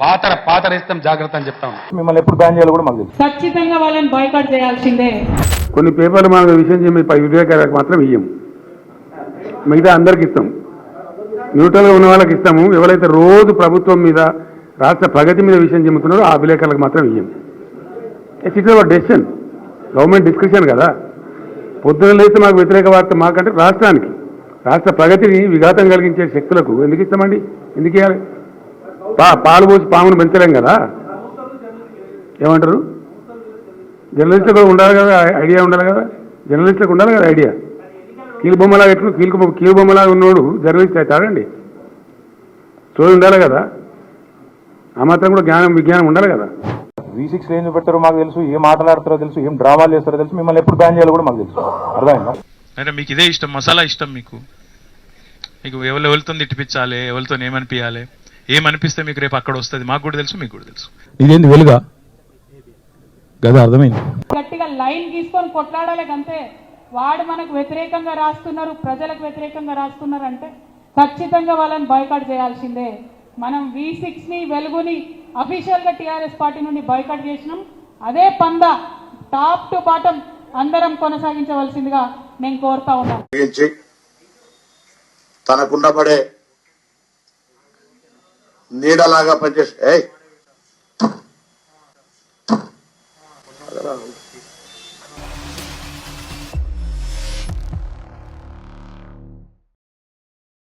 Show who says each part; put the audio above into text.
Speaker 1: పాతర పాతరేస్తాం జాగ్రత్త అని చెప్తా ఉన్నాం.
Speaker 2: మిమ్మల్ని ఎప్పుడు బ్యాన్ చేయాలో కూడా మాకు
Speaker 3: ఖచ్చితంగా వాళ్ళని బాయ్కాట్ చేయాల్సిందే.
Speaker 4: కొన్ని పేపర్లు మనకు విషయం చెప్పి పై విలేకరులకు మాత్రం ఇయ్యం. మిగతా అందరికి ఇస్తాం. న్యూట్రల్గా ఉన్న వాళ్ళకి ఇస్తాము. ఎవరైతే రోజు ప్రభుత్వం మీద రాష్ట్ర ప్రగతి మీద విషయం చెబుతున్నారో ఆ విలేకరులకు మాత్రం ఇయ్యం. It's it our decision government discussion కదా. పొద్దున లేస్తే మాకు వ్యతిరేక వార్త మాకంటే రాష్ట్రానికి. రాష్ట్ర ప్రగతిని విఘాతం కలిగించే శక్తులకు ఎందుకు ఇస్తామండి? ఎందుకు ఇవ్వాలి పా పాలు పోసి పామును పెంచలేం కదా? ఏమంటారు? జర్నలిస్టులు కూడా ఉండాలి కదా ఐడియా ఉండాలి కదా? జర్నలిస్టులకు ఉండాలి కదా ఐడియా? కీలు బొమ్మలాగా ఎట్లు కీలు కీలు బొమ్మలాగా ఉన్నోడు జర్నలిస్ట్ అవుతాడండి చోటు ఉండాలి కదా? ఆ మాత్రం కూడా జ్ఞానం విజ్ఞానం ఉండాలి కదా?
Speaker 2: వి సిక్స్ ఏం చూపెడతారో మాకు తెలుసు ఏం మాట్లాడతారో తెలుసు ఏం డ్రామాలు చేస్తారో తెలుసు మిమ్మల్ని ఎప్పుడు బ్యాన్ చేయాలో కూడా మాకు తెలుసు. అర్థమైందా?
Speaker 5: అంటే మీకు ఇదే ఇష్టం మసాలా ఇష్టం మీకు? మీకు ఎవరు ఎవరితో తిట్టిపించాలి ఎవరితో ఏమనిపించాలి ఏమనిపిస్తే మీకు రేపు అక్కడ వస్తుంది? మాకు కూడా తెలుసు మీకు కూడా తెలుసు.
Speaker 6: ఇదేంది వెలుగా? కదా అర్థమైంది.
Speaker 3: గట్టిగా లైన్ గీసుకొని కొట్లాడాలి అంతే. వాడు మనకు వ్యతిరేకంగా రాస్తున్నారు ప్రజలకు వ్యతిరేకంగా రాస్తున్నారు అంటే ఖచ్చితంగా వాళ్ళని బాయ్కాట్ చేయాల్సిందే. మనం వి సిక్స్ని వెలుగుని అఫీషియల్గా టిఆర్ఎస్ పార్టీ నుండి బాయ్కాట్ చేసినాం. అదే పంద టాప్ టు బాటం అందరం కొనసాగించవలసిందిగా నేను కోరుతా ఉన్నాను.
Speaker 7: తనకున్నబడే నీడలాగా పనిచేసి ఏయ్!